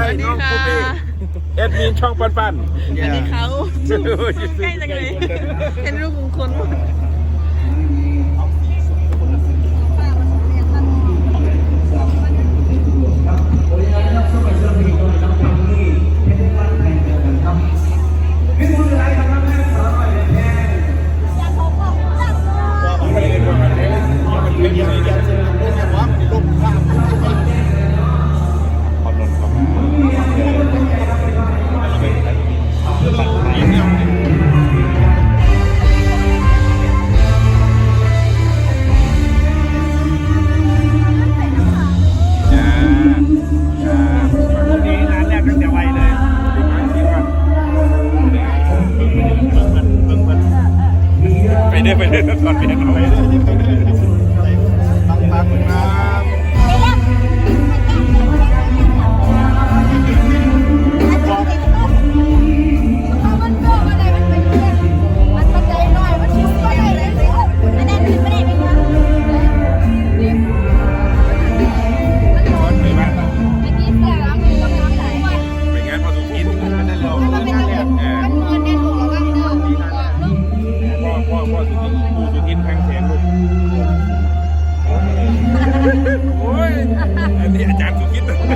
สวัดีน้องปุ๊ค่ะ ปี้แอดมินช่องปันปัน สวัสดีเขาใกล้จังเลย เป็นรูปมงคล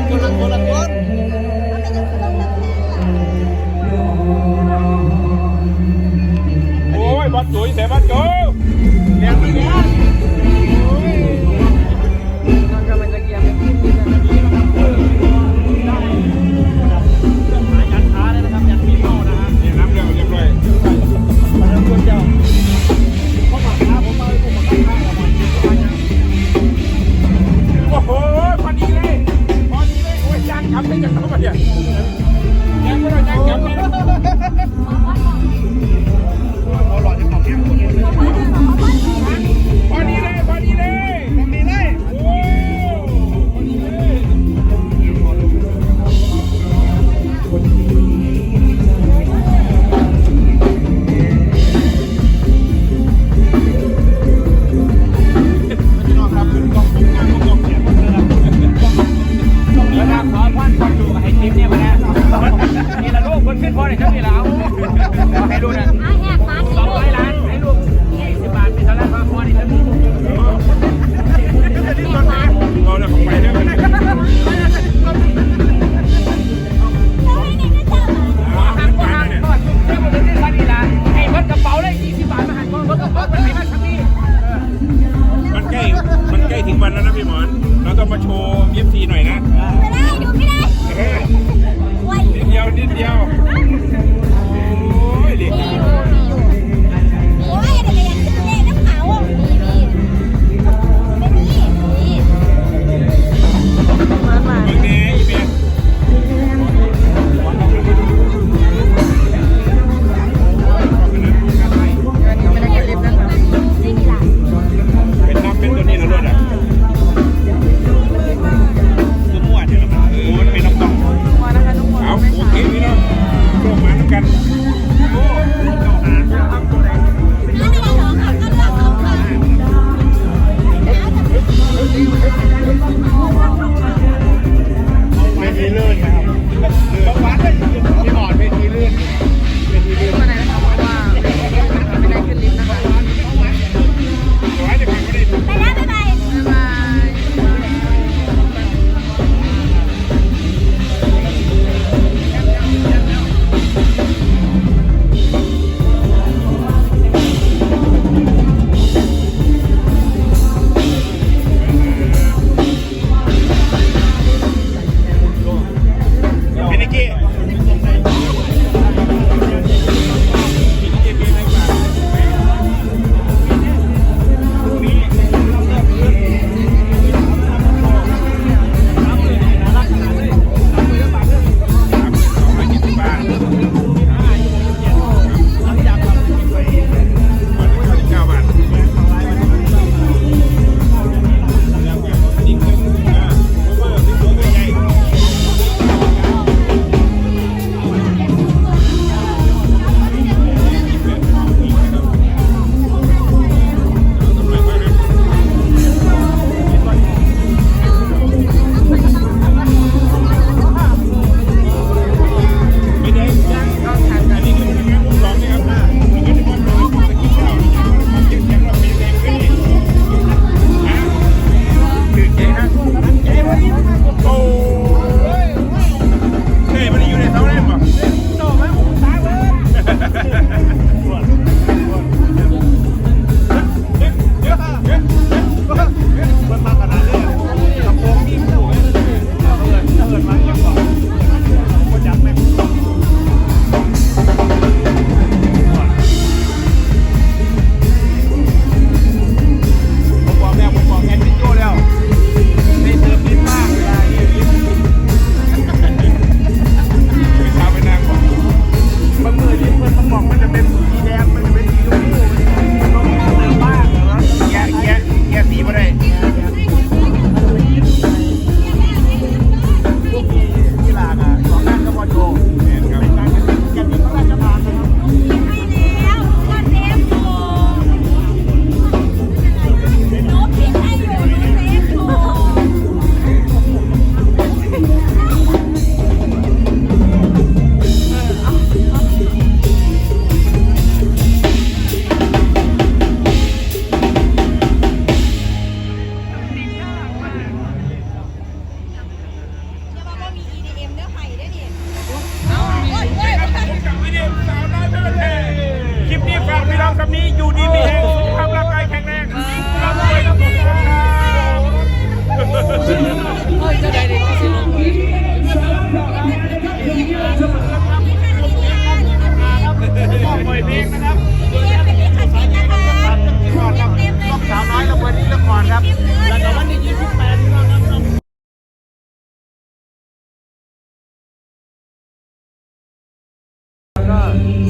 คนละคนละคโอ้ยบัดจุยแต่บัดจุย เข้ามาเนี่ยยังไม่ได้ยังยัง ขึ้นพ่อในี่างนี่แล้วให้ดูน่ะ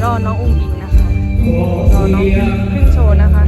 รอน้องอุ้งอิงนะคะรอน้องขึ้นโชว์นะคะ